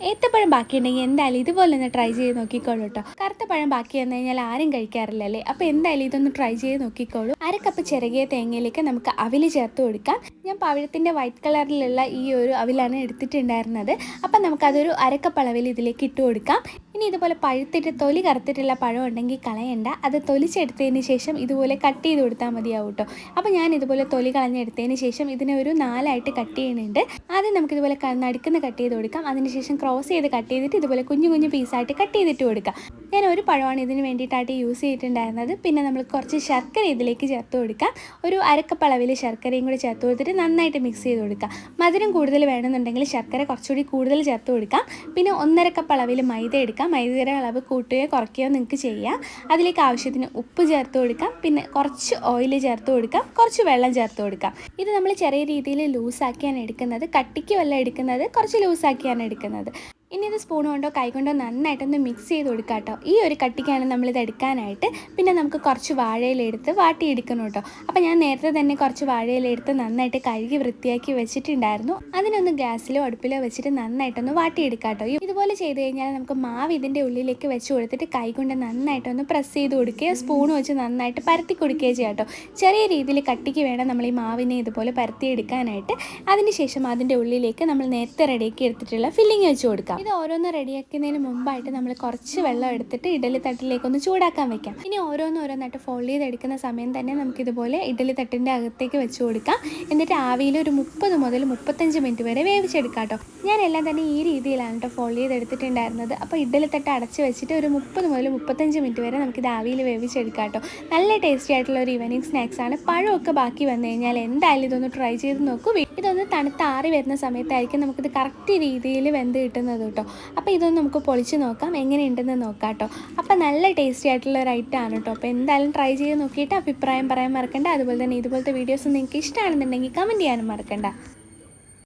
ഏത്തപ്പഴം ബാക്കിയുണ്ടെങ്കിൽ എന്തായാലും ഇതുപോലെ ഒന്ന് ട്രൈ ചെയ്ത് നോക്കിക്കോളൂ കേട്ടോ കറുത്ത പഴം ബാക്കി വന്നു കഴിഞ്ഞാൽ ആരും കഴിക്കാറില്ലല്ലേ? അപ്പോൾ എന്തായാലും ഇതൊന്ന് ട്രൈ ചെയ്ത് നോക്കിക്കോളൂ. അര കപ്പ് ചെറുകിയ തേങ്ങയിലേക്ക് നമുക്ക് അവിൽ ചേർത്ത് കൊടുക്കാം. ഞാൻ പവിഴത്തിന്റെ വൈറ്റ് കളറിലുള്ള ഈ ഒരു അവിലാണ് എടുത്തിട്ടുണ്ടായിരുന്നത്. അപ്പം നമുക്കതൊരു അരക്കപ്പ് അളവിൽ ഇതിലേക്ക് ഇട്ട് കൊടുക്കാം. ഇനി ഇതുപോലെ പഴുത്തിട്ട് തൊലി കറുത്തിട്ടുള്ള പഴം ഉണ്ടെങ്കിൽ കളയണ്ട. അത് തൊലിച്ചെടുത്തതിന് ശേഷം ഇതുപോലെ കട്ട് ചെയ്ത് കൊടുത്താൽ മതിയാവും കേട്ടോ അപ്പോൾ ഞാൻ ഇതുപോലെ തൊലി കളഞ്ഞെടുത്തതിന് ശേഷം ഇതിനെ ഒരു നാലായിട്ട് കട്ട് ചെയ്യുന്നുണ്ട്. ആദ്യം നമുക്ക് ഇതുപോലെ നടുക്കുന്ന കട്ട് ചെയ്ത് കൊടുക്കാം. അതിനുശേഷം ക്രോസ് ചെയ്ത് കട്ട് ചെയ്തിട്ട് ഇതുപോലെ കുഞ്ഞു കുഞ്ഞു പീസായിട്ട് കട്ട് ചെയ്തിട്ട് കൊടുക്കാം. ഞാൻ ഒരു പഴമാണ് ഇതിന് വേണ്ടിയിട്ടായിട്ട് യൂസ് ചെയ്തിട്ടുണ്ടായിരുന്നത്. പിന്നെ നമ്മൾ കുറച്ച് ശർക്കര ഇതിലേക്ക് ചേർത്ത് കൊടുക്കുക ഒരു അരക്കപ്പ് അളവിൽ ശർക്കരയും കൂടി ചേർത്ത് കൊടുത്തിട്ട് നന്നായിട്ട് മിക്സ് ചെയ്ത് കൊടുക്കുക മധുരം കൂടുതൽ വേണമെന്നുണ്ടെങ്കിൽ ശർക്കര കുറച്ചുകൂടി കൂടുതൽ ചേർത്ത് കൊടുക്കാം. പിന്നെ ഒന്നര കപ്പ് മൈദ എടുക്കാം. മൈദയുടെ അളവ് കൂട്ടുകയോ കുറയ്ക്കുകയോ നിങ്ങൾക്ക് ചെയ്യാം. അതിലേക്ക് ആവശ്യത്തിന് ഉപ്പ് ചേർത്ത് കൊടുക്കാം. പിന്നെ കുറച്ച് ഓയിൽ ചേർത്ത് കൊടുക്കാം. കുറച്ച് വെള്ളം ചേർത്ത് കൊടുക്കാം. ഇത് നമ്മൾ ചെറിയ രീതിയിൽ ലൂസാക്കിയാണ് എടുക്കുന്നത്. കട്ടിക്ക് വല്ല എടുക്കുന്നത്. കുറച്ച് ലൂസാക്കിയാണ് എടുക്കുന്നത്. ഇനി ഇത് സ്പൂൺ കൊണ്ടോ കൈ കൊണ്ടോ നന്നായിട്ടൊന്ന് മിക്സ് ചെയ്ത് കൊടുക്കുക കേട്ടോ ഈ ഒരു കട്ടിക്കാണ് നമ്മളിത് എടുക്കാനായിട്ട്. പിന്നെ നമുക്ക് കുറച്ച് വാഴയിലെടുത്ത് വാട്ടിയെടുക്കണം കേട്ടോ അപ്പോൾ ഞാൻ നേരത്തെ തന്നെ കുറച്ച് വാഴയിലെടുത്ത് നന്നായിട്ട് കഴുകി വൃത്തിയാക്കി വെച്ചിട്ടുണ്ടായിരുന്നു. അതിനൊന്ന് ഗ്യാസിലോ അടുപ്പിലോ വെച്ചിട്ട് നന്നായിട്ടൊന്ന് വാട്ടിയെടുക്കുക കേട്ടോ ഇതുപോലെ ചെയ്ത് കഴിഞ്ഞാൽ നമുക്ക് മാവ് ഇതിന്റെ ഉള്ളിലേക്ക് വെച്ച് കൊടുത്തിട്ട് കൈ കൊണ്ട് നന്നായിട്ടൊന്ന് പ്രസ് ചെയ്ത് കൊടുക്കുക സ്പൂൺ വെച്ച് നന്നായിട്ട് പരത്തി കൊടുക്കുകയും ചെയ്യാം കേട്ടോ ചെറിയ രീതിയിൽ കട്ടിക്ക് വേണം നമ്മൾ ഈ മാവിനെ ഇതുപോലെ പരത്തി എടുക്കാനായിട്ട് അതിനുശേഷം അതിന്റെ ഉള്ളിലേക്ക് നമ്മൾ നേരത്തെ റെഡിയാക്കി എടുത്തിട്ടുള്ള ഫില്ലിങ് വെച്ച് ഇത് ഓരോന്ന് റെഡിയാക്കുന്നതിന് മുമ്പായിട്ട് നമ്മൾ കുറച്ച് വെള്ളം എടുത്തിട്ട് ഇഡലി തട്ടിലേക്ക് ഒന്ന് ചൂടാക്കാൻ വെക്കാം. ഇനി ഓരോന്ന് ഓരോന്നായിട്ട് ഫോൾഡ് ചെയ്ത് എടുക്കുന്ന സമയം തന്നെ നമുക്ക് ഇതുപോലെ ഇഡലി തട്ടിന്റെ അകത്തേക്ക് വെച്ച് കൊടുക്കാം. എന്നിട്ട് ആവിയിൽ ഒരു മുപ്പത് മുതൽ മുപ്പത്തഞ്ച് മിനിറ്റ് വരെ വേവിച്ചെടുക്കാം കേട്ടോ. എല്ലാം തന്നെ ഈ രീതിയിലാണ് കേട്ടോ ഫോൾഡ് ചെയ്ത് എടുത്തിട്ടുണ്ടായിരുന്നത് അപ്പോൾ ഇഡലി തട്ട് അടച്ച് വെച്ചിട്ട് ഒരു മുപ്പത് മുതൽ മുപ്പത്തഞ്ച് മിനിറ്റ് വരെ നമുക്കിത് ആവിയിൽ വേവിച്ചെടുക്കാം കേട്ടോ. നല്ല ടേസ്റ്റി ആയിട്ടുള്ള ഒരു ഈവനിങ് സ്നാക്സ് ആണ്. പഴമൊക്കെ ബാക്കി വന്നു കഴിഞ്ഞാൽ എന്തായാലും ഇതൊന്ന് ട്രൈ ചെയ്ത് നോക്കൂ. ഇതൊന്ന് തണുത്താറി വരുന്ന സമയത്തായിരിക്കും നമുക്കിത് കറക്റ്റ് രീതിയിൽ വെന്ത് കിട്ടുന്നത്. കേട്ടോ. അപ്പോൾ ഇതൊന്ന് നമുക്ക് പൊളിച്ച് നോക്കാം. എങ്ങനെയുണ്ടെന്ന് നോക്കാം കേട്ടോ. അപ്പോൾ നല്ല ടേസ്റ്റി ആയിട്ടുള്ള ഒരു ഐറ്റം ആണ് കേട്ടോ. അപ്പോൾ എന്തായാലും ട്രൈ ചെയ്ത് നോക്കിയിട്ട് അഭിപ്രായം പറയാൻ മറക്കണ്ട. അതുപോലെ തന്നെ ഇതുപോലത്തെ വീഡിയോസ് നിങ്ങൾക്ക് ഇഷ്ടമാണെന്നുണ്ടെങ്കിൽ കമന്റ് ചെയ്യാനും മറക്കണ്ട.